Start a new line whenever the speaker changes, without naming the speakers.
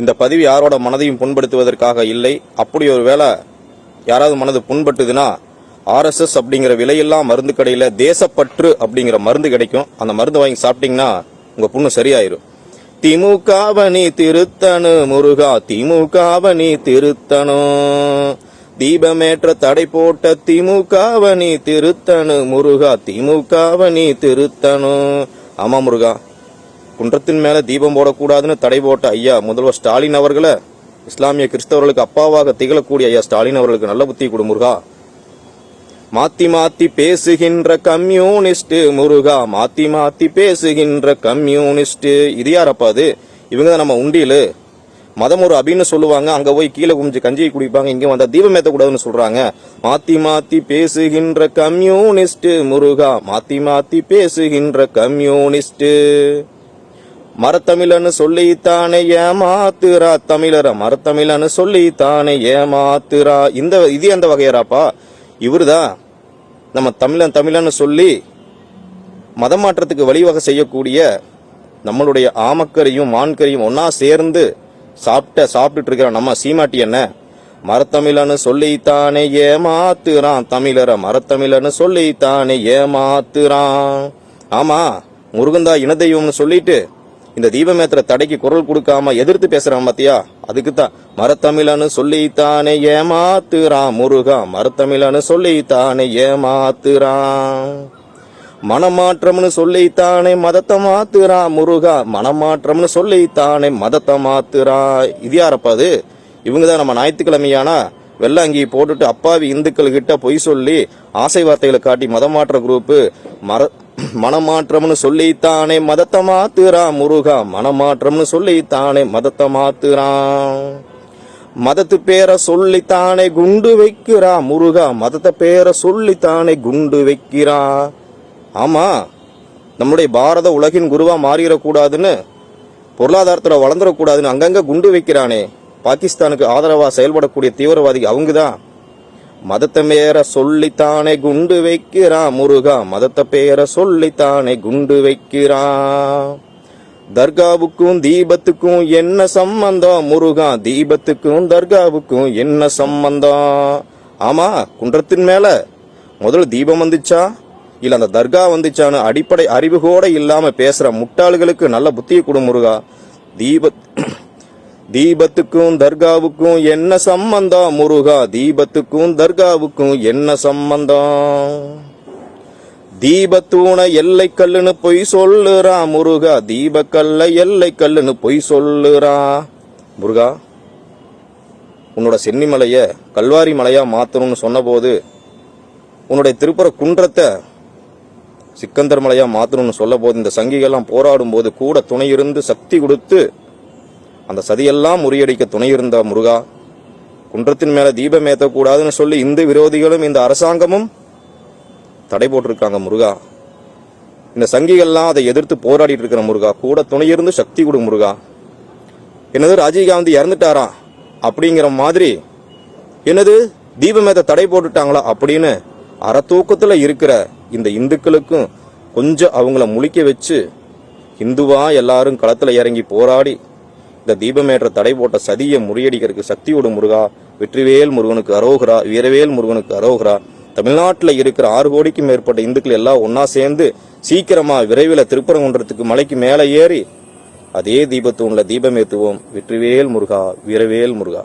இந்த பதிவு யாரோட மனதையும் புண்படுத்துவதற்காக இல்லை? அப்படி ஒரு வேளை யாராவது மனது புண்பட்டுதுன்னா ஆர்எஸ்எஸ் அப்படிங்கிற விலையெல்லாம் மருந்து கடையில் தேசப்பற்று அப்படிங்கிற மருந்து கிடைக்கும். அந்த மருந்து வாங்கி சாப்பிட்டீங்கன்னா உங்கள் புண்ணு சரியாயிரும். திமுகவனி திருத்தனு முருகா திமுகவனி திருத்தனு தீபமேற்ற தடை போட்ட திமுகவனி திருத்தனு முருகா திமுகவனி திருத்தனு ஆமா முருகா. குன்றத்தின் மேல தீபம் போடக்கூடாதுன்னு தடை போட்ட ஐயா முதல்வர் ஸ்டாலின் அவர்களை இஸ்லாமிய கிறிஸ்தவர்களுக்கு அப்பாவாக திகழக்கூடிய ஐயா ஸ்டாலின் அவர்களுக்கு நல்ல புத்தி கொடு முருகா. மாத்தி மாத்தி பேசுகின்ற கம்யூனிஸ்ட் முருகா மாத்தி மாத்தி பேசுகின்ற கம்யூனிஸ்ட். இது யாரப்பா அது? இவங்க தான் நம்ம உண்டியலு. மதம் ஒரு அபின்னு சொல்லுவாங்க அங்க போய் கீழே குமிஞ்சு கஞ்சியை குடிப்பாங்க இங்க வந்தா தீபம் ஏத்த கூடாதுன்னு சொல்றாங்க. மாத்தி மாத்தி பேசுகின்ற கம்யூனிஸ்ட் முருகா மாத்தி மாத்தி பேசுகின்ற கம்யூனிஸ்ட். மரத்தமிழன்னு சொல்லித்தானே ஏமாத்துரா தமிழர. மரத்தமிழன்னு சொல்லித்தானே ஏமாத்துறா. இந்த இது எந்த வகையராப்பா? இவருதான் நம்ம தமிழன் தமிழன்னு சொல்லி மதம் மாற்றத்துக்கு வழிவகை செய்யக்கூடிய நம்மளுடைய ஆமக்கரையும் மான்கரையும் ஒன்னா சேர்ந்து சாப்பிட்ட சாப்பிட்டுட்டு இருக்கிற நம்ம சீமாட்டி என்ன? மரத்தமிழன்னு சொல்லித்தானே ஏமாத்துறான் தமிழர. மரத்தமிழன்னு சொல்லித்தானே ஏமாத்துறான். ஆமா முருகந்தா இனதெய்வம்னு சொல்லிட்டு இந்த தீபமேத்திர தடைக்கு குரல் கொடுக்காம எதிர்த்து பேசுறான் பாத்தியா? அதுக்கு தான் மரத்தமிழன்னு சொல்லித்தானே ஏமாத்துறான் முருகா மரத்தமிழன்னு சொல்லித்தானே ஏமாத்துறான் மனமாற்றம்னு சொல்லித்தானே மதத்தை மாத்துறான் முருகா மனமாற்றம்னு சொல்லித்தானே மதத்தை மாத்துறான் இது யாரப்பா அது? இவங்க தான் நம்ம ஞாயிற்றுக்கிழமையானா? வெள்ளாங்கி போட்டுட்டு அப்பாவி இந்துக்கள் கிட்ட பொய் சொல்லி ஆசை வார்த்தைகளை காட்டி மதமாற்ற குரூப்பு மர மனமாற்றம்னு சொல்லித்தானே மதத்தை மாத்துறான் முருகா மனமாற்றம்னு சொல்லித்தானே மதத்தை மாத்துறான் மதத்து பேரை சொல்லித்தானே குண்டு வைக்கிறா முருகா மதத்தை பேரை சொல்லித்தானே குண்டு வைக்கிறா. ஆமா நம்முடைய பாரத உலகின் குருவா மாறிடக்கூடாதுன்னு பொருளாதாரத்துல வளர்ந்துடக்கூடாதுன்னு அங்கங்க குண்டு வைக்கிறானே. பாகிஸ்தானுக்கு ஆதரவா செயல்படக்கூடிய தீவிரவாதி அவங்கதான். மதத்தை மேற சொல்லித்தானே குண்டு வைக்கிறான் முருகா. மதத்தை பேர சொல்லித்தானே குண்டு வைக்கிறான். தர்காவுக்கும் தீபத்துக்கும் என்ன சம்பந்தம் முருகா? தீபத்துக்கும் தர்காவுக்கும் என்ன சம்பந்தம்? ஆமா குன்றத்தின் மேல முதல்ல தீபம் வந்துச்சா? இல்ல அந்த தர்கா வந்துச்சான்னு அடிப்படை அறிவு கூட இல்லாம பேசுற முட்டாள்களுக்கு நல்ல புத்தியை கொடு முருகா. தீப தீபத்துக்கும் தர்காவுக்கும் என்ன சம்பந்தம் முருகா? தீபத்துக்கும் தர்காவுக்கும் என்ன சம்பந்தம்? தீபத்தூண எல்லை கல்லுன்னு பொய் சொல்லுறா முருகா. தீபக்கல்ல எல்லை கல்லுன்னு பொய் சொல்லுறா. முருகா உன்னோட சென்னிமலைய கல்வாரி மலையா மாத்தணும்னு சொன்னபோது உன்னுடைய திருப்புற குன்றத்தை சிக்கந்தர் மலையா மாத்தணும்னு சொல்ல போது இந்த சங்கிகள்லாம் போராடும் போது கூட துணையிருந்து சக்தி கொடுத்து அந்த சதியெல்லாம் முறியடிக்க துணை இருந்த முருகா குன்றத்தின் மேல தீபம் ஏத்தக்கூடாதுன்னு சொல்லி இந்து விரோதிகளும் இந்த அரசாங்கமும் தடை போட்டிருக்காங்க முருகா. இந்த சங்கிகள்லாம் அதை எதிர்த்து போராடிட்டு இருக்கிற முருகா. கூட துணையிருந்து சக்தி கொடு முருகா. என்னது ராஜீவ்காந்தி இறந்துட்டாரா? அப்படிங்கிற மாதிரி என்னது தீபமேத தடை போட்டுட்டாங்களா அப்படின்னு அறத்தூக்கத்துல இருக்கிற இந்த இந்துக்களுக்கும் கொஞ்சம் அவங்கள முழிக்க வச்சு இந்துவா எல்லாரும் களத்துல இறங்கி போராடி இந்த தீபமேற்ற தடை போட்ட சதியை முறியடிக்கிறதுக்கு சக்தியோடு முருகா வெற்றிவேல் முருகனுக்கு அரோகரா வீரவேல் முருகனுக்கு அரோகரா. தமிழ்நாட்டில் இருக்கிற ஆறு கோடிக்கும் மேற்பட்ட இந்துக்கள் எல்லாம் ஒன்னா சேர்ந்து சீக்கிரமா விரைவில் திருப்பரங்குன்றத்துக்கு மலைக்கு மேலே ஏறி அதே தீபத்தூண்ல தீபமேத்துவோம் வெற்றிவேல் முருகா வீரவேல் முருகா.